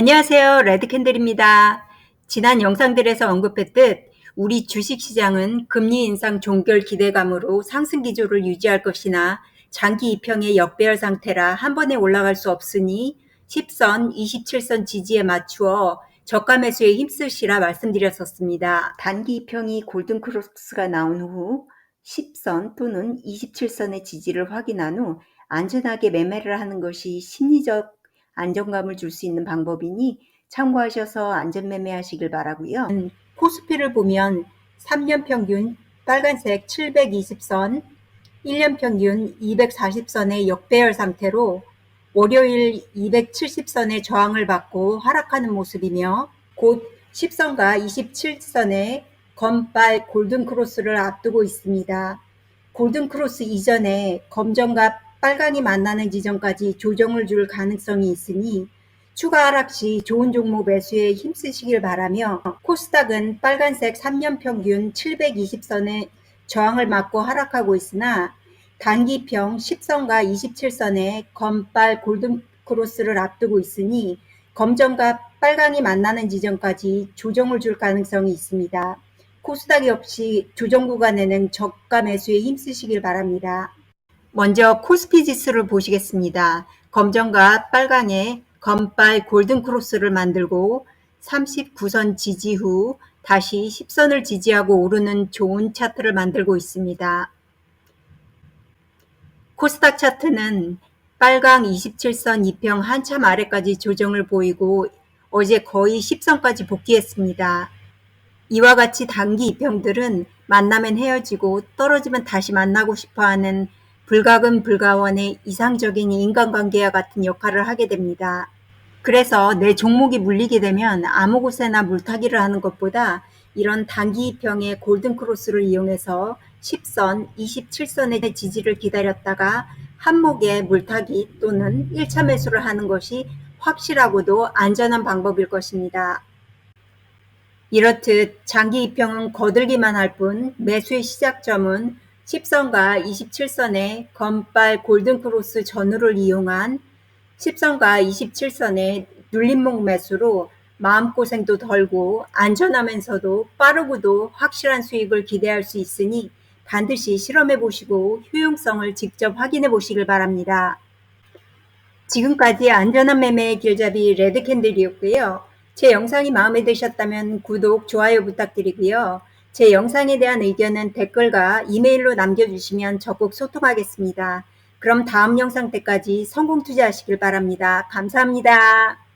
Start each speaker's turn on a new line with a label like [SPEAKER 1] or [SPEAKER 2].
[SPEAKER 1] 안녕하세요. 레드캔들입니다. 지난 영상들에서 언급했듯 우리 주식시장은 금리 인상 종결 기대감으로 상승 기조를 유지할 것이나 장기 이평의 역배열 상태라 한 번에 올라갈 수 없으니 10선, 27선 지지에 맞추어 저가 매수에 힘쓰시라 말씀드렸었습니다. 단기 이평이 골든크로스가 나온 후 10선 또는 27선의 지지를 확인한 후 안전하게 매매를 하는 것이 심리적 안정감을 줄 수 있는 방법이니 참고하셔서 안전매매 하시길 바라고요. 코스피를 보면 3년 평균 빨간색 720선, 1년 평균 240선의 역배열 상태로 월요일 270선의 저항을 받고 하락하는 모습이며 곧 10선과 27선의 검빨 골든크로스를 앞두고 있습니다. 골든크로스 이전에 검정과 빨강이 만나는 지점까지 조정을 줄 가능성이 있으니 추가 하락 시 좋은 종목 매수에 힘쓰시길 바라며 코스닥은 빨간색 3년 평균 720선의 저항을 맞고 하락하고 있으나 단기평 10선과 27선의 검빨 골든크로스를 앞두고 있으니 검정과 빨강이 만나는 지점까지 조정을 줄 가능성이 있습니다. 코스닥 역시 조정 구간에는 저가 매수에 힘쓰시길 바랍니다. 먼저 코스피 지수를 보시겠습니다. 검정과 빨강의 검빨 골든크로스를 만들고 39선 지지 후 다시 10선을 지지하고 오르는 좋은 차트를 만들고 있습니다. 코스닥 차트는 빨강 27선 2평 한참 아래까지 조정을 보이고 어제 거의 10선까지 복귀했습니다. 이와 같이 단기 2평들은 만나면 헤어지고 떨어지면 다시 만나고 싶어하는 불가근 불가원의 이상적인 인간관계와 같은 역할을 하게 됩니다. 그래서 내 종목이 물리게 되면 아무 곳에나 물타기를 하는 것보다 이런 단기 평의 골든크로스를 이용해서 10선, 27선의 지지를 기다렸다가 한목에 물타기 또는 1차 매수를 하는 것이 확실하고도 안전한 방법일 것입니다. 이렇듯 장기 입평은 거들기만 할 뿐 매수의 시작점은 10선과 27선의 검빨 골든크로스 전후를 이용한 10선과 27선의 눌림목 매수로 마음고생도 덜고 안전하면서도 빠르고도 확실한 수익을 기대할 수 있으니 반드시 실험해 보시고 효용성을 직접 확인해 보시길 바랍니다. 지금까지 안전한 매매의 길잡이 레드캔들이었고요. 제 영상이 마음에 드셨다면 구독, 좋아요 부탁드리고요. 제 영상에 대한 의견은 댓글과 이메일로 남겨주시면 적극 소통하겠습니다. 그럼 다음 영상 때까지 성공 투자하시길 바랍니다. 감사합니다.